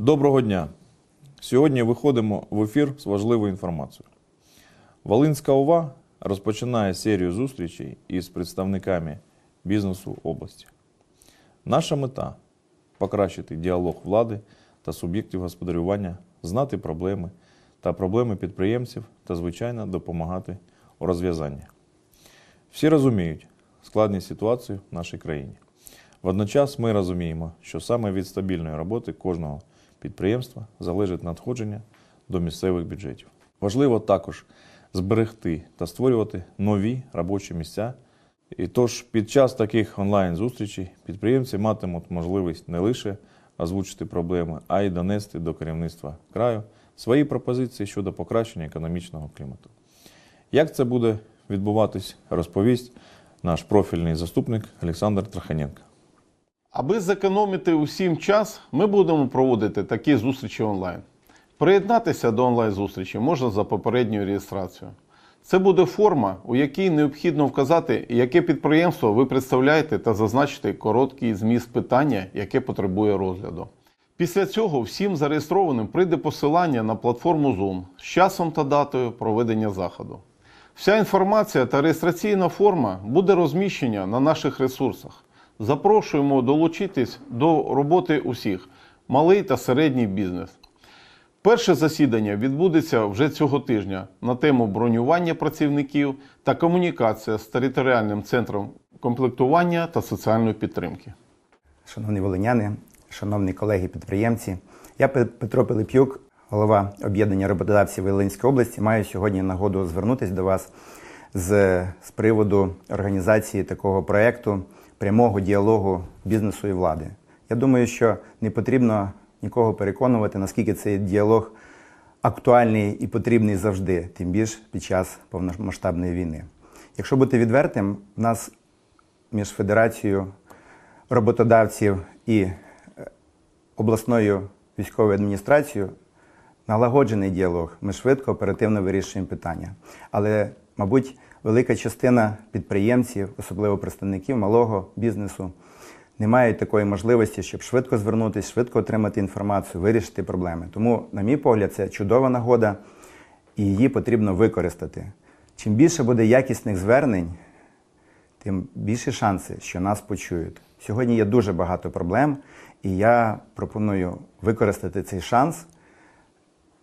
Доброго дня! Сьогодні виходимо в ефір з важливою інформацією. Волинська ОВА розпочинає серію зустрічей із представниками бізнесу області. Наша мета покращити діалог влади та суб'єктів господарювання, знати проблеми та проблеми підприємців та, звичайно, допомагати у розв'язанні. Всі розуміють складність ситуації в нашій країні. Водночас ми розуміємо, що саме від стабільної роботи кожного підприємства залежить надходження до місцевих бюджетів. Важливо також зберегти та створювати нові робочі місця. І тож під час таких онлайн-зустрічей підприємці матимуть можливість не лише озвучити проблеми, а й донести до керівництва краю свої пропозиції щодо покращення економічного клімату. Як це буде відбуватись, розповість наш профільний заступник Олександр Траханенко. Аби зекономити усім час, ми будемо проводити такі зустрічі онлайн. Приєднатися до онлайн-зустрічі можна за попередньою реєстрацією. Це буде форма, у якій необхідно вказати, яке підприємство ви представляєте та зазначити короткий зміст питання, яке потребує розгляду. Після цього всім зареєстрованим прийде посилання на платформу Zoom з часом та датою проведення заходу. Вся інформація та реєстраційна форма буде розміщена на наших ресурсах. Запрошуємо долучитись до роботи усіх, малий та середній бізнес. Перше засідання відбудеться вже цього тижня на тему бронювання працівників та комунікація з територіальним центром комплектування та соціальної підтримки. Шановні волиняни, шановні колеги-підприємці, я Петро Пилип'юк, голова об'єднання роботодавців Волинської області, маю сьогодні нагоду звернутися до вас з, з приводу організації такого проєкту прямого діалогу бізнесу і влади. Я думаю, що не потрібно нікого переконувати, наскільки цей діалог актуальний і потрібний завжди, тим більше під час повномасштабної війни. Якщо бути відвертим, в нас між Федерацією роботодавців і е, обласною військовою адміністрацією налагоджений діалог. Ми швидко, оперативно вирішуємо питання. Але, мабуть, велика частина підприємців, особливо представників малого бізнесу, не мають такої можливості, щоб швидко звернутися, швидко отримати інформацію, вирішити проблеми. Тому, на мій погляд, це чудова нагода, і її потрібно використати. Чим більше буде якісних звернень, тим більші шанси, що нас почують. Сьогодні є дуже багато проблем, і я пропоную використати цей шанс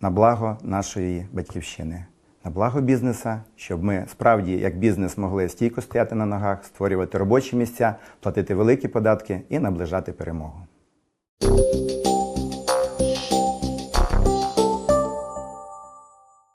на благо нашої батьківщини, на благо бізнеса, щоб ми справді, як бізнес, могли стійко стояти на ногах, створювати робочі місця, платити великі податки і наближати перемогу.